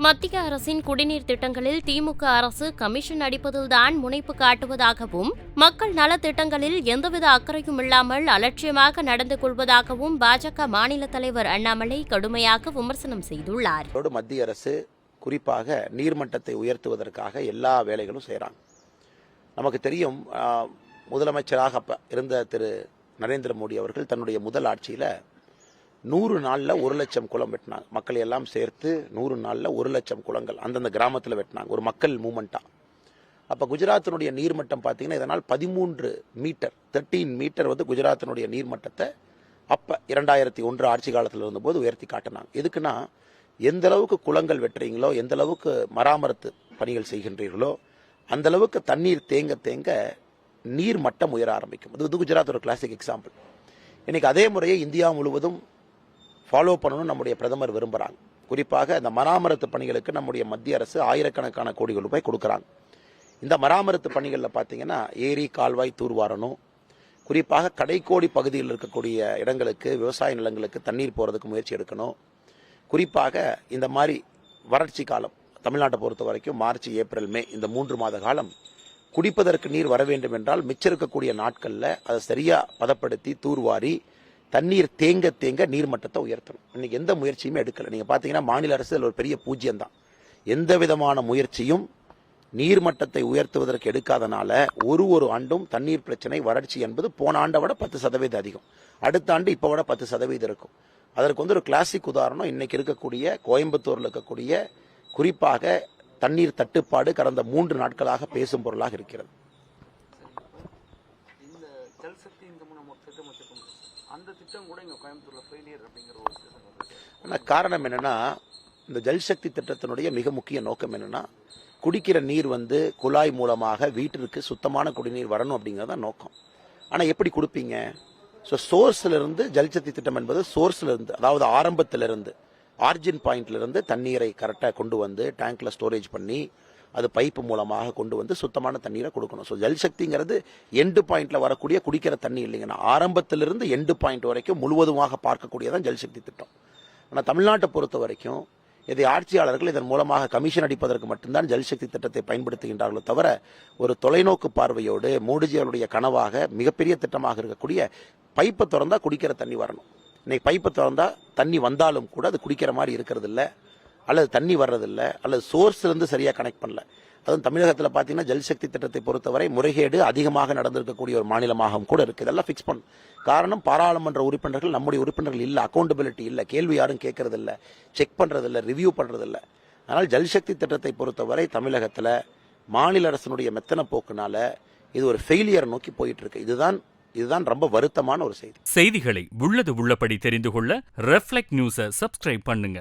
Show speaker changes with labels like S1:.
S1: மத்திய அரசின் குடிநீர் திட்டங்களில் திமுக அரசு கமிஷன் அடிப்பதில்தான் முனைப்பு காட்டுவதாகவும் மக்கள் நலத்திட்டங்களில் எந்தவித அக்கறையும் இல்லாமல் அலட்சியமாக நடந்து கொள்வதாகவும் பாஜக மாநில தலைவர் அண்ணாமலை கடுமையாக விமர்சனம் செய்துள்ளார்.
S2: மத்திய அரசு குறிப்பாக நீர்மட்டத்தை உயர்த்துவதற்காக எல்லா வேலைகளும் செய்கிறாங்க நமக்கு தெரியும் முதலமைச்சராக இருந்த திரு நரேந்திர மோடி அவர்கள் தன்னுடைய முதல் ஆட்சியில் நூறு நாளில் ஒரு லட்சம் குளம் வெட்டினாங்க. மக்கள் எல்லாம் சேர்த்து நூறு நாளில் ஒரு லட்சம் குளங்கள் அந்தந்த கிராமத்தில் வெட்டினாங்க. ஒரு மக்கள் மூமெண்ட்டாக அப்போ குஜராத்தினுடைய நீர்மட்டம் பார்த்தீங்கன்னா இதனால் பதிமூன்று மீட்டர் தேர்ட்டீன் மீட்டர் வந்து குஜராத்தினுடைய நீர்மட்டத்தை அப்போ இரண்டாயிரத்தி ஒன்று ஆட்சி காலத்தில் இருந்தபோது உயர்த்தி காட்டினாங்க. எதுக்குன்னா எந்த அளவுக்கு குளங்கள் வெட்டுறீங்களோ எந்த அளவுக்கு மராமரத்து பணிகள் செய்கின்றீர்களோ அந்த அளவுக்கு தண்ணீர் தேங்க தேங்க நீர் மட்டம் உயர ஆரம்பிக்கும். இது வந்து குஜராத் ஒரு கிளாசிக் எக்ஸாம்பிள் இன்னைக்கு அதே முறையை இந்தியா முழுவதும் ஃபாலோ பண்ணணும்னு நம்முடைய பிரதமர் விரும்புகிறாங்க குறிப்பாக இந்த மராமரத்து பணிகளுக்கு நம்முடைய மத்திய அரசு ஆயிரக்கணக்கான கோடிகள் ரூபாய் கொடுக்குறாங்க. இந்த மராமரத்து பணிகளில் பார்த்தீங்கன்னா ஏரி கால்வாய் தூர்வாரணும் குறிப்பாக கடைக்கோடி பகுதியில் இருக்கக்கூடிய இடங்களுக்கு விவசாய நிலங்களுக்கு தண்ணீர் போகிறதுக்கு முயற்சி எடுக்கணும். குறிப்பாக இந்த மாதிரி வறட்சி காலம் தமிழ்நாட்டை பொறுத்த வரைக்கும் மார்ச் ஏப்ரல் மே இந்த மூன்று மாத காலம் குடிப்பதற்கு நீர் வர வேண்டும் என்றால் மிச்சம் இருக்கக்கூடிய நாட்களில் அதை சரியாக பதப்படுத்தி தூர்வாரி தண்ணீர் தேங்க தேங்க நீர்மட்டத்தை உயர்த்தணும். இன்னைக்கு எந்த முயற்சியுமே எடுக்கல. நீங்க பாத்தீங்கன்னா மாநில அரசு ஒரு பெரிய பூஜ்யம் தான் எந்த விதமான முயற்சியும் நீர்மட்டத்தை உயர்த்துவதற்கு எடுக்காதனால ஒரு ஒரு ஆண்டும் தண்ணீர் பிரச்சனை வறட்சி என்பது போன ஆண்டை விட பத்து சதவீதம் அதிகம். அடுத்த ஆண்டு இப்போ விட பத்து சதவீதம் இருக்கும். அதற்கு வந்து ஒரு கிளாசிக் உதாரணம் இன்னைக்கு இருக்கக்கூடிய கோயம்புத்தூரில் இருக்கக்கூடிய குறிப்பாக தண்ணீர் தட்டுப்பாடு கடந்த மூன்று நாட்களாக பேசும் பொருளாக இருக்கிறது.
S3: அந்த திட்டம் கூட இங்க கோயம்புத்தூர்ல ஃபெயிலியர் அப்படிங்கிற ஒரு
S2: ஆனால் காரணம் என்னென்னா இந்த ஜல்சக்தி திட்டத்தினுடைய மிக முக்கிய நோக்கம் என்னென்னா குடிக்கிற நீர் வந்து குழாய் மூலமாக வீட்டிற்கு சுத்தமான குடிநீர் வரணும் அப்படிங்கிறது தான் நோக்கம். ஆனால் எப்படி கொடுப்பீங்க? ஸோ சோர்ஸ்ல இருந்து ஜல்சக்தி திட்டம் என்பது சோர்ஸ்ல இருந்து அதாவது ஆரம்பத்திலிருந்து ஆர்ஜின் பாயிண்ட்லேருந்து தண்ணீரை கரெக்டாக கொண்டு வந்து டேங்க்கில் ஸ்டோரேஜ் பண்ணி அது பைப்பு மூலமாக கொண்டு வந்து சுத்தமான தண்ணீரை கொடுக்கணும். ஸோ ஜல்சக்திங்கிறது எண்டு பாயிண்டில் வரக்கூடிய குடிக்கிற தண்ணி இல்லைங்கன்னா ஆரம்பத்திலிருந்து எண்டு பாயிண்ட் வரைக்கும் முழுவதுமாக பார்க்கக்கூடியதான் ஜல்சக்தி திட்டம். ஆனால் தமிழ்நாட்டை பொறுத்த வரைக்கும் இதை ஆட்சியாளர்கள் இதன் மூலமாக கமிஷன் அடிப்பதற்கு மட்டும்தான் ஜல்சக்தி திட்டத்தை பயன்படுத்துகின்றார்களோ தவிர ஒரு தொலைநோக்கு பார்வையோடு மோடிஜி அவருடைய கனவாக மிகப்பெரிய திட்டமாக இருக்கக்கூடிய பைப்பை திறந்தா குடிக்கிற தண்ணி வரணும். இன்னைக்கு பைப்பை திறந்தால் தண்ணி வந்தாலும் கூட அது குடிக்கிற மாதிரி இருக்கிறது இல்லை அல்லது தண்ணி வர்றதில்ல அல்லது சோர்ஸ்லேருந்து சரியாக கனெக்ட் பண்ணல. அதுவும் தமிழகத்தில் பார்த்தீங்கன்னா ஜல்சக்தி திட்டத்தை பொறுத்தவரை முறைகேடு அதிகமாக நடந்திருக்கக்கூடிய ஒரு மாநிலமாகவும் கூட இருக்குது இதெல்லாம் ஃபிக்ஸ் பண்ணும் காரணம் பாராளுமன்ற உறுப்பினர்கள் நம்முடைய உறுப்பினர்கள் இல்லை அக்கௌண்டபிலிட்டி இல்லை. கேள்வி யாரும் கேட்கறதில்ல செக் பண்ணுறதில்ல ரிவ்யூ பண்ணுறதில்ல அதனால் ஜல்சக்தி திட்டத்தை பொறுத்தவரை தமிழகத்தில் மாநில அரசினுடைய மெத்தன போக்குனால இது ஒரு ஃபெயிலியர் நோக்கி போயிட்டு இருக்கு இதுதான் இதுதான் ரொம்ப வருத்தமான ஒரு செய்தி.
S4: செய்திகளை உள்ளது உள்ளபடி தெரிந்து கொள்ள ரெஃப்ளெக்ட் நியூஸை சப்ஸ்கிரைப் பண்ணுங்க.